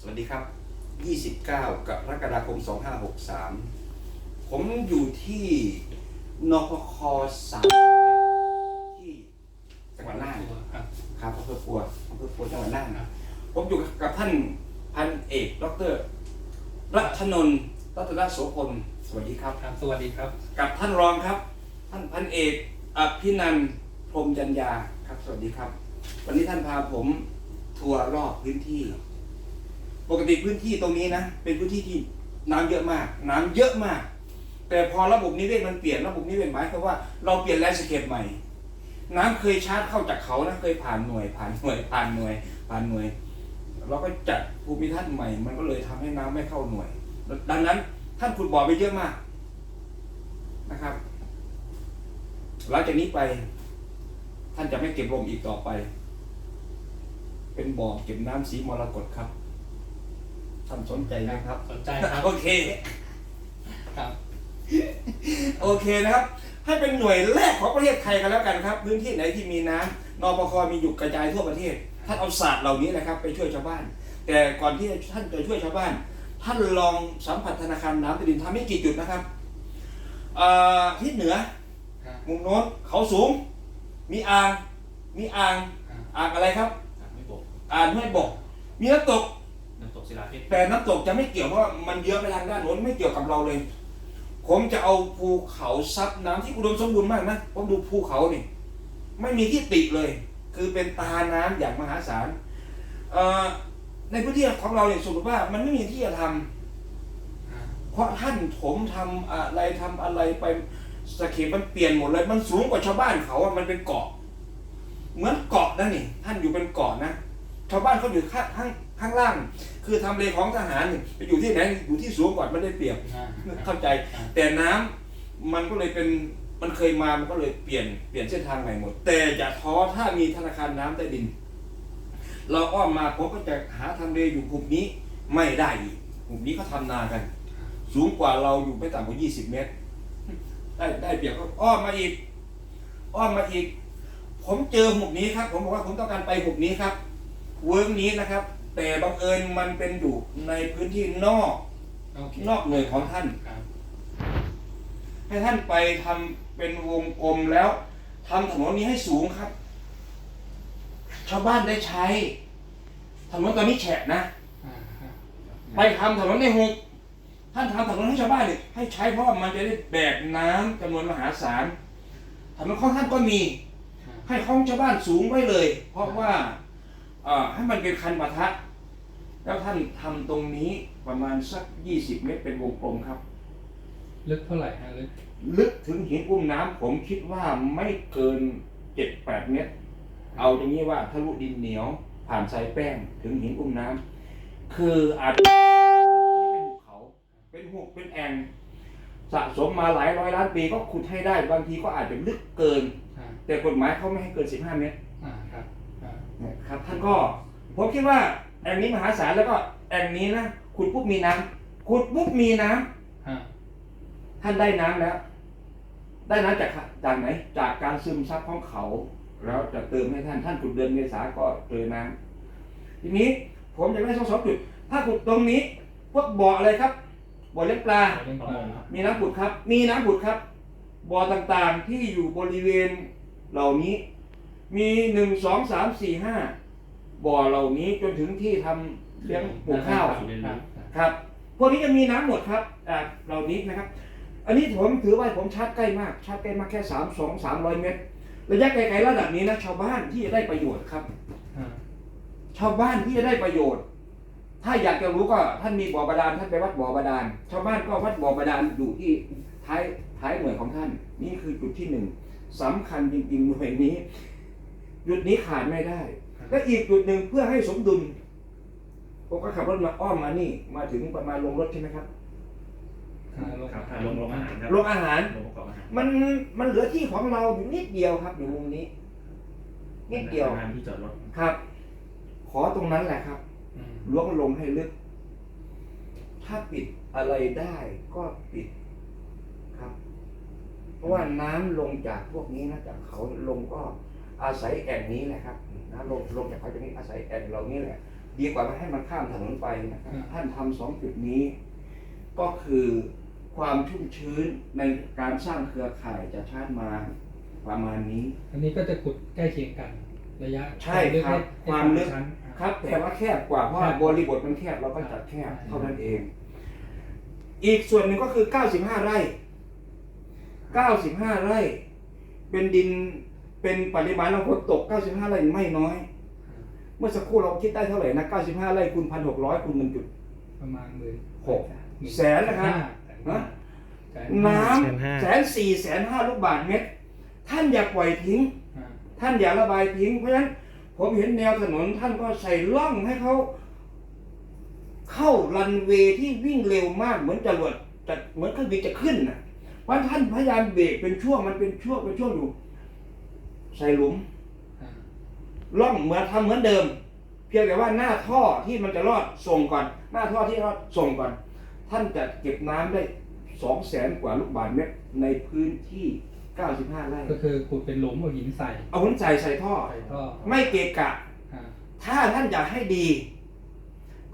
สวัสดีครับ 29 กรกฎาคม 2563 ผมอยู่ที่นพคสามที่จังหวัดน่านครับครับอำเภอปัวอำเภอปัวจังหวัดน่านผมอยู่กับท่านพันเอกดรรัตนนท์รัตนโสพลสวัสดีครับ ครับ สวัสดีครับ กับท่านรองครับ ท่านพันเอกอภินันท์พรหมจัญญาครับ สวัสดีครับ วันนี้ท่านพาผมทัวร์รอบพื้นที่ ปกติพื้นที่ตรงนี้นะ เป็นพื้นที่ที่น้ำเยอะมาก น้ำเยอะมาก แต่พอระบบนิเวศมันเปลี่ยนระบบนิเวศหมายความว่าเราเปลี่ยนแลนด์สเคปใหม่ น้ำเคยชาร์จเข้าจากเขานะเคยผ่านหน่วย ผ่านหน่วย ผ่านหน่วย ผ่านหน่วย เราก็จัดภูมิทัศน์ใหม่ มันก็เลยทำให้น้ำไม่เข้าหน่วย ดังนั้นท่านขุดบ่อไปเยอะมากนะครับหลังจากนี้ไปท่านจะไม่เก็บลมอีกต่อไป เป็นบ่อเก็บน้ำสีมรกตครับ ท่านสนใจไหมครับ สนใจครับ โอเค ครับ โอเคนะครับ ให้เป็นหน่วยแรกของประเทศไทยกันแล้วกันครับ พื้นที่ไหนที่มีน้ำนปคมีอยู่กระจายทั่วประเทศ ท่านเอาศาสตร์เหล่านี้นะครับ ไปช่วยชาวบ้าน แต่ก่อนที่ท่านจะช่วยชาวบ้าน ท่านลองสัมผัสธนาคารน้ำใต้ดินทำให้กี่จุดนะครับเอ่อทิศเหนือครับ มุมโน้นเขาสูง มีอ่าง มีอ่าง อ่างอะไรครับ ไม่บกอ่างห้วยบก มีน้ำตก น้ำตกศิลาเพชรแต่น้ำตกจะไม่เกี่ยวเพราะว่ามันเยอะไปทางด้านโน้นไม่เกี่ยวกับเราเลย ผมจะเอาภูเขาซับน้ำที่อุดมสมบูรณ์มากนะผมดูภูเขานี่ ไม่มีที่ติเลย คือเป็นตาน้ำอย่างมหาศาลในพื้นที่ของเราเนี่ยสมมติว่ามันไม่มีที่จะทำเพราะท่านถมทำอะไรทำอะไรไปสเคปมันเปลี่ยนหมดเลย มันสูงกว่าชาวบ้านเขาอะมันเป็นเกาะ เหมือนเกาะนั่นนี่ท่านอยู่เป็นเกาะนะชาวบ้านเขาอยู่ข้าง ข้างข้างล่าง คือทำเลของทหารนี่ไปอยู่ที่ไหนอยู่ที่สูงกว่ามันได้เปรียบเข้าใจ แต่น้ำมันก็เลยเป็นมันเคยมามันก็เลยเปลี่ยนเปลี่ยนเส้นทางใหม่หมด แต่อย่าท้อถ้ามีธนาคารน้ำใต้ดิน เราอ้อมมาผมก็จะหาทำเลอยู่กลุ่มนี้ไม่ได้อีกกลุ่มนี้เขาทำนากัน สูงกว่าเราอยู่ไม่ต่ำกว่า 20 เมตร ได้ได้เปรียบก็อ้อมมาอีก อ้อมมาอีก ผมเจอหุบนี้ครับ ผมบอกว่าผมต้องการไปหุบนี้ครับ เวิร์กนี้นะครับ แต่บังเอิญมันเป็นอยู่ในพื้นที่นอกโอเคนอกหน่วยของท่านครับให้ท่านไปทำเป็นวงกลมแล้วทำถนนนี้ให้สูงครับ ชาวบ้านได้ใช้ถนนตอนนี้แฉะนะอ่าครับไปทำถนนในหุบท่านทำถนนให้ชาวบ้านเนี่ยให้ใช้เพราะว่ามันจะได้แบกน้ำจำนวนมหาศาลถนนของท่านก็มีครับให้ของชาวบ้านสูงไว้เลย เพราะว่าเอ่อให้มันเป็นคันปะทะ แล้วท่านทำตรงนี้ประมาณสัก 20 เมตรเป็นวงกลมครับ ลึกเท่าไหร่ฮะลึก ลึกถึงหินอุ้มน้ำผมคิดว่าไม่เกิน7-8เมตร เอาอย่างนี้ว่าทะลุดินเหนียว ผ่านสายแป้งถึงหินอุ้มน้ำคืออาจจะเป็นหุบเขาเป็นหุบเป็นแอ่งสะสมมาหลายร้อยล้านปีก็ขุดให้ได้บางทีก็อาจจะลึกเกินอ่าแต่กฎหมายเขาไม่ให้เกิน 15 เมตรอ่าครับอ่านะครับท่านก็ผมคิดว่า แอ่งนี้มหาศาลแล้วก็แอ่งนี้นะขุดปุ๊บมีน้ำขุดปุ๊บมีน้ำอ่าท่านได้น้ำแล้ว ได้น้ำจากจากไหน จากการซึมซับของเขา แล้วจะเติมให้ท่านท่านขุดเดือนเมษาก็เจอน้ำทีนี้ผมอยากได้สองสองจุด ถ้าขุดตรงนี้พวกบ่ออะไรครับบ่อเลี้ยงปลาเรื่องประปลามงครับมีน้ำผุดครับ มีน้ำผุดครับบ่อต่างๆที่อยู่บริเวณเหล่านี้ มีหนึ่งสองสามสี่ห้า บ่อเหล่านี้จนถึงที่ทำเลี้ยงปลูกข้าวเรียนครัรู้บครับพวกนี้จะมีน้ำหมดครับอ่าเหล่านี้นะครับ อันนี้ผมถือว่าผมชาร์จใกล้มาก ชาร์จใกล้มากแค่สามสองสามร้อยเมตร ระยะไกลๆระดับนี้นะชาวบ้านที่จะได้ประโยชน์ครับอ่าชาวบ้านที่จะได้ประโยชน์ ถ้าอยากจะรู้ก็ท่านมีบ่อบาดาลท่านไปวัดบ่อบาดาล ชาวบ้านก็วัดบ่อบาดาลอยู่ที่ท้ายท้ายหน่วยของท่าน นี่คือจุดที่หนึ่งสำคัญจริงๆหน่วยนี้ จุดนี้ขาดไม่ได้ และอีกจุดหนึ่งเพื่อให้สมดุลผมก็ขับรถมาอ้อมมานี่มาถึงประมาณลงรถใช่ไหมครับอ่าลงครับถ่ายลงโรงอาหารครับโรงอาหารโรงประกอบอาหาร มันมันเหลือที่ของเราอยู่นิดเดียวครับอยู่มุมนี้ นิดเดียวงานที่จอดรถครับ ขอตรงนั้นแหละครับอืมล้วงลงให้ลึก ถ้าปิดอะไรได้ก็ปิดครับ เพราะว่าน้ำลงจากพวกนี้นะจากเขาลงก็ อาศัยแอ่งนี้แหละครับน้ำลงลงจากเขาตรงนี้อาศัยแอ่งเหล่านี้แหละ ดีกว่าไม่ให้มันข้ามถนนไปนะครับอืมท่านทำสองจุดนี้ ก็คือความชุ่มชื้นในการสร้างเครือข่ายจะชาติมาประมาณนี้ อันนี้ก็จะขุดใกล้เคียงกันระยะใช่ครับให้ความลึกชั้นอ่าครับ แต่ว่าแคบกว่าเพราะว่าแคบบริบทมันแคบเราก็จัดแคบใช่เท่านั้นเอง อีกส่วนหนึ่งก็คือ 95 ไร่ 95 ไร่ เป็นดิน เป็นปริมาณน้ำฝนตก 95ไร่ไม่น้อย เมื่อสักครู่เราคิดได้เท่าไหร่นะ 95ไร่คูณ1,600คูณ1จุดประมาณหมื่นหกแสนนะครับห้าฮะแสนน้แสนห้าำแสนสี่แสนห้าลูกบาทเมตร ท่านอย่าปล่อยทิ้งอ่าท่านอย่าระบายทิ้ง เพราะฉะนั้นผมเห็นแนวถนนท่านก็ใส่ล่องให้เขาเข้ารันเวย์ที่วิ่งเร็วมากเหมือนจรวดจะเหมือนเครื่องบินจะขึ้นนะเพราะฉะนั้นท่านพยายามเบรกเป็นช่วงมันเป็นช่วงเป็นช่วงอยู่ ใส่หลุมอ่าล่องเหมือนทำเหมือนเดิม เพียงแต่ว่าหน้าท่อที่มันจะรอดส่งก่อน หน้าท่อที่รอดส่งก่อน ท่านจะเก็บน้ำได้สองแสนกว่าลูกบาศก์เมตรในพื้นที่ 95ไร่ก็คือขุดเป็นหลุมเอาหินใส่ เอาหุ่นใส่ใส่ท่อใส่ท่อ ไม่เกะกะอ่าถ้าท่านอยากให้ดี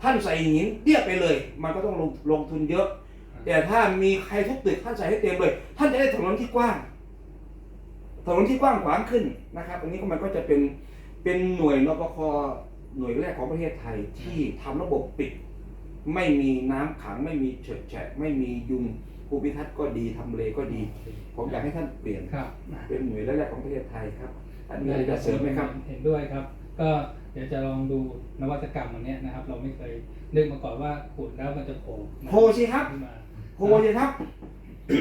ท่านใส่หินเรียบไปเลย มันก็ต้องลงลงทุนเยอะ แต่ถ้ามีใครทุกตึกท่านใส่ให้เต็มเลย ท่านจะได้ถนนที่กว้าง ถนนที่กว้างขวางขึ้นนะครับ อันนี้ก็มันก็จะเป็นเป็นหน่วยนปคหน่วยแรกของประเทศไทยที่ทำระบบปิด ไม่มีน้ำขังไม่มีเฉิดแฉะไม่มียุงภูมิทัศน์ก็ดีทำเลก็ดี ผมอยากให้ท่านเปลี่ยนครับเป็นหน่วยแรกๆของประเทศไทยครับอันนี้อะไรจะเสริมไหมครับ เห็นด้วยครับ ก็เดี๋ยวจะลองดูนวัตกรรมอันเนี้ยนะครับ เราไม่เคยนึกมาก่อนว่าขุดแล้วมันจะโผล่โผล่สิครับขึ้นมาโพสิครับ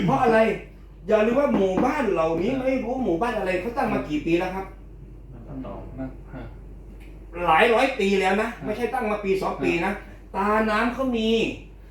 เพราะอะไร อย่าลืมว่าหมู่บ้านเหล่านี้ไม่รู้หมู่บ้านอะไรเขาตั้งมากี่ปีแล้วครับมันต่อนะฮะหลายร้อยปีแล้วนะ ไม่ใช่ตั้งมาปีสองปีนะ ตาน้ำเขามี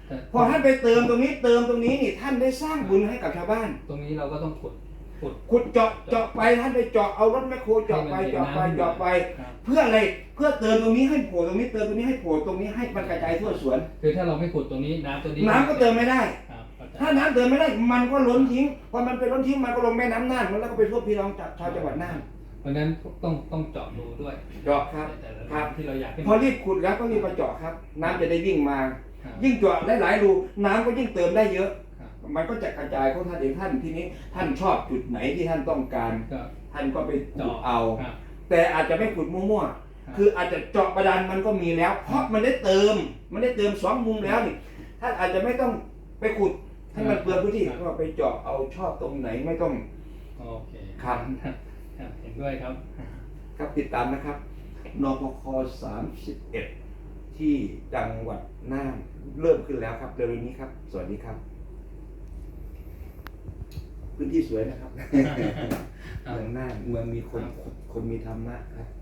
แต่พอท่านไปเติมตรงนี้เติมตรงนี้นี่ท่านได้สร้างบุญให้กับชาวบ้าน ตรงนี้เราก็ต้องขุดขุด ขุดเจาะเจาะไปท่านไปเจาะเอารถแมคโครเจาะไปเจาะไปเจาะไปครับเพื่ออะไรเพื่อเติมตรงนี้ให้โผล่ตรงนี้เติมตรงนี้ให้โผล่ตรงนี้ให้มันกระจายทั่วสวน คือถ้าเราไม่ขุดตรงนี้น้ำตัวนี้น้ำก็เติมไม่ได้ครับเข้าใจ ถ้าน้ำเติมไม่ได้มันก็ล้นทิ้งพอมันไปล้นทิ้งมันก็ลงแม่น้ำน่านแล้วก็ไปทั่วพี่น้องชาวจังหวัดน่านเพราะฉะนั้นต้องต้องเจาะดูด้วยเจาะครับ แต่ละครับ ที่เราอยากให้พอรีบขุดแล้วก็รีบมาเจาะครับ น้ำจะได้วิ่งมา ครับยิ่งเจาะได้หลายรูน้ำก็ยิ่งเติมได้เยอะ ครับมันก็จะกระจายของท่านเองท่านทีนี้ ท่านชอบจุดไหนที่ท่านต้องการ ก็ท่านก็ไปขุดเจาะเอา ครับแต่อาจจะไม่ขุดมั่วครับๆคืออาจจะเจาะประดานมันก็มีแล้ว เพราะมันได้เติม มันได้เติมสองมุมแล้วนี่ ท่านอาจจะไม่ต้องไปขุด ให้มันเปลืองพื้นที่ก็ไปเจาะเอาชอบตรงไหนไม่ต้องโอเคครับครับเห็นด้วยครับ ครับติดตามนะครับนพค31ที่จังหวัดน่านเริ่มขึ้นแล้วครับเร็วๆนี้ครับ สวัสดีครับ พื้นที่สวยนะครับครับเมืองน่านเมืองมีคนคนมีธรรมะครับครับ